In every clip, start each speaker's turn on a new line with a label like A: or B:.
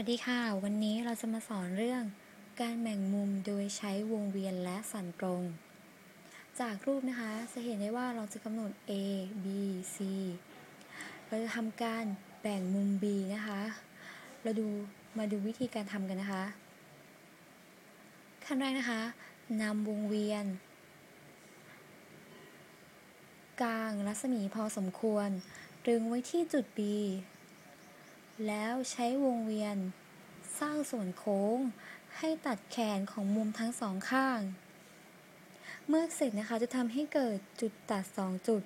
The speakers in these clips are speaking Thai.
A: วัสดีค่ะ วันนี้เราจะมาสอนเรื่อง การแบ่งมุมโดยใช้วงเวียนและสันตรง จากรูปนะคะ จะเห็นได้ว่าเราจะกำหนด A B C เราจะทำการแบ่งมุม B นะคะ เราดูมาดูวิธีการทำกันนะคะ ขั้นแรกนะคะนำวงเวียน กลางรัศมีพอสมควร ตรึงไว้ที่จุด B แล้วใช้วงเวียน สร้างส่วนโค้ง ให้ตัดแขนของมุมทั้งสองข้าง เมื่อเสร็จนะคะจะทำให้เกิดจุดตัด 2 จุด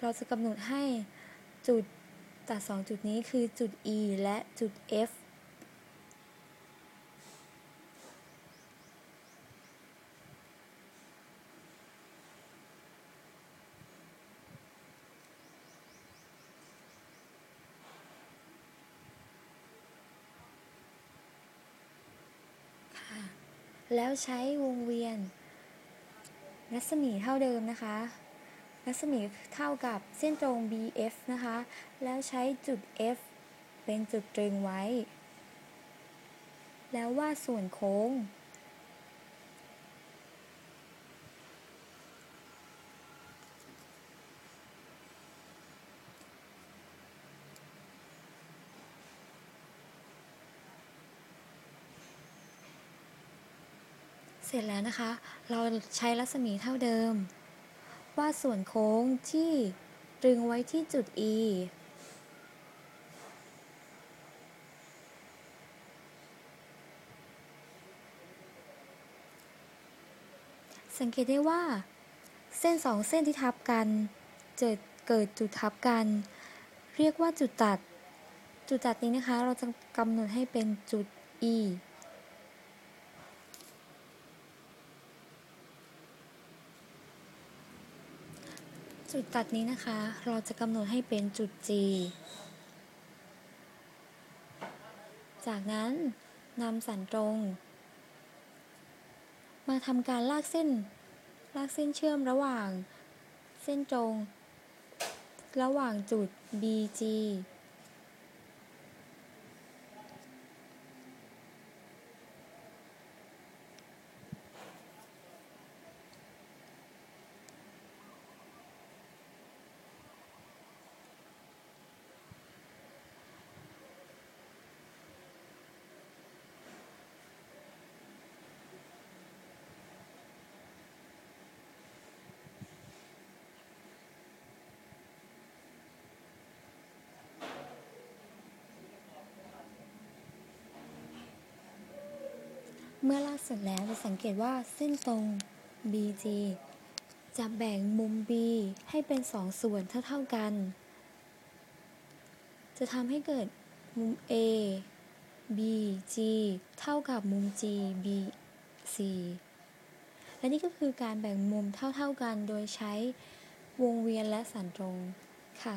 A: เราจะกำหนดให้จุดตัด 2 จุดนี้คือจุด E และจุด F แล้วใช้วงเวียน รัศมีเท่าเดิมนะคะ รัศมีเท่ากับเส้นตรง BF นะคะ แล้วใช้จุด F เป็นจุดตรึงไว้ แล้ววาดส่วนโค้ง ร็จแล้วนะคะ เราใช้รัศมีเท่าเดิม วาดส่วนโค้งที่ตรึงไว้ที่จุด E สังเกตได้ว่า เส้นสองเส้นที่ทับกันเกิดเกิดจุดทับกัน เรียกว่าจุดตัด จุดตัดนี้นะคะ เราจะกำหนดให้เป็นจุด E จุดตัดนี้นะคะ เราจะกำหนดให้เป็นจุด G จากนั้นนำสันตรง มาทำการลากเส้น ลากเส้นเชื่อมระหว่าง เส้นตรง ระหว่างจุด BG เมื่อลากเสร็จแล้วจะสังเกตว่าเส้นตรง BG จะแบ่งมุม B ให้เป็นสองส่วนเท่าๆกัน จะทำให้เกิดมุม A BG เท่ากับมุม G BC และนี่ก็คือการแบ่งมุมเท่าๆกันโดยใช้วงเวียนและสันตรงค่ะ